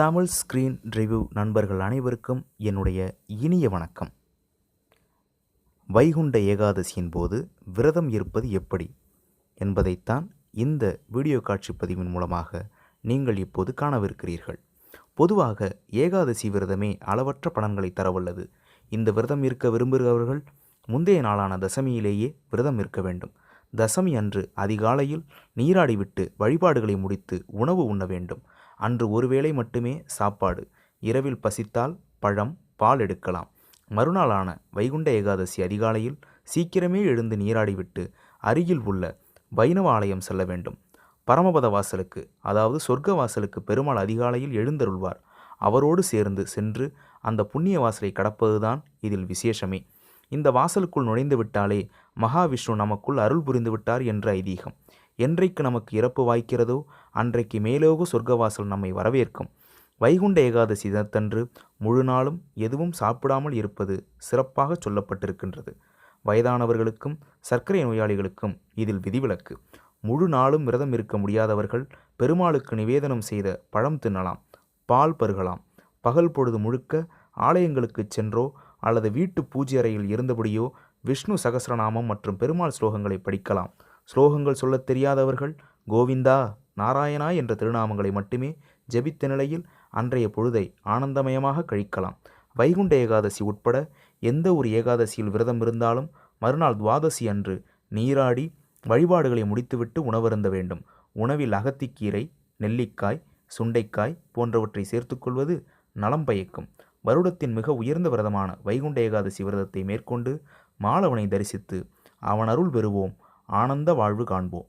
Tamil screen review நண்பர்கள் அனைவருக்கும் என்னுடைய இனிய வணக்கம். வைகுண்ட ஏகாதசியின் போது விரதம் இருப்பது எப்படி என்பதைத்தான் இந்த வீடியோ காட்சி பதிவின் மூலமாக நீங்கள் இப்போது காணவிருக்கிறீர்கள். பொதுவாக ஏகாதசி விரதமே அளவற்ற பலன்களை தரவல்லது. இந்த விரதம் இருக்க விரும்புகிறவர்கள் முந்தைய நாளான தசமியிலேயே விரதம் இருக்க வேண்டும். தசமி அன்று அதிகாலையில் நீராடிவிட்டு வழிபாடுகளை முடித்து உணவு உண்ண வேண்டும். அன்று ஒருவேளை மட்டுமே சாப்பாடு. இரவில் பசித்தால் பழம் பால் எடுக்கலாம். மறுநாளான வைகுண்ட ஏகாதசி அதிகாலையில் சீக்கிரமே எழுந்து நீராடிவிட்டு அருகில் உள்ள வைணவ ஆலயம் செல்ல வேண்டும். பரமபத வாசலுக்கு அதாவது சொர்க்க வாசலுக்கு பெருமாள் அதிகாலையில் எழுந்தருள்வார். அவரோடு சேர்ந்து சென்று அந்த புண்ணிய வாசலை கடப்பதுதான் இதில் விசேஷமே. இந்த வாசலுக்குள் நுழைந்து விட்டாலே மகாவிஷ்ணு நமக்குள் அருள் புரிந்துவிட்டார் என்ற ஐதீகம். என்றைக்கு நமக்கு இறப்பு வாய்க்கிறதோ அன்றைக்கு மேலோக சொர்க்கவாசல் நம்மை வரவேற்கும். வைகுண்ட ஏகாதசி தினத்தன்று முழு நாளும் எதுவும் சாப்பிடாமல் இருப்பது சிறப்பாக சொல்லப்பட்டிருக்கின்றது. வயதானவர்களுக்கும் சர்க்கரை நோயாளிகளுக்கும் இதில் விதிவிலக்கு. முழு நாளும் விரதம் இருக்க முடியாதவர்கள் பெருமாளுக்கு நிவேதனம் செய்த பழம் தின்னலாம் பால் பருகலாம். பகல் பொழுது முழுக்க ஆலயங்களுக்கு சென்றோ அல்லது வீட்டு பூஜை அறையில் இருந்தபடியோ விஷ்ணு சகசிரநாமம் மற்றும் பெருமாள் ஸ்லோகங்களை படிக்கலாம். ஸ்லோகங்கள் சொல்லத் தெரியாதவர்கள் கோவிந்தா நாராயணா என்ற திருநாமங்களை மட்டுமே ஜெபித்த நிலையில் அன்றைய பொழுதை ஆனந்தமயமாக கழிக்கலாம். வைகுண்ட ஏகாதசி உட்பட எந்த ஒரு ஏகாதசியில் விரதம் இருந்தாலும் மறுநாள் துவாதசி அன்று நீராடி வழிபாடுகளை முடித்துவிட்டு உணவருந்த வேண்டும். உணவில் அகத்திக்கீரை நெல்லிக்காய் சுண்டைக்காய் போன்றவற்றை சேர்த்துக்கொள்வது நலம் பயக்கும். வருடத்தின் மிக உயர்ந்த விரதமான வைகுண்ட ஏகாதசி விரதத்தை மேற்கொண்டு மாலவனை தரிசித்து அவன் அருள் பெறுவோம் ஆனந்த வாழ்வு காண்போம்.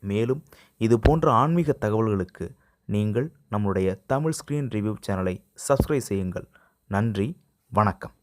மேலும் இது போன்ற ஆன்மீக தகவல்களுக்கு நீங்கள் நம்முடைய தமிழ் ஸ்க்ரீன் ரிவ்யூ சேனலை சப்ஸ்கிரைப் செய்யுங்கள். நன்றி வணக்கம்.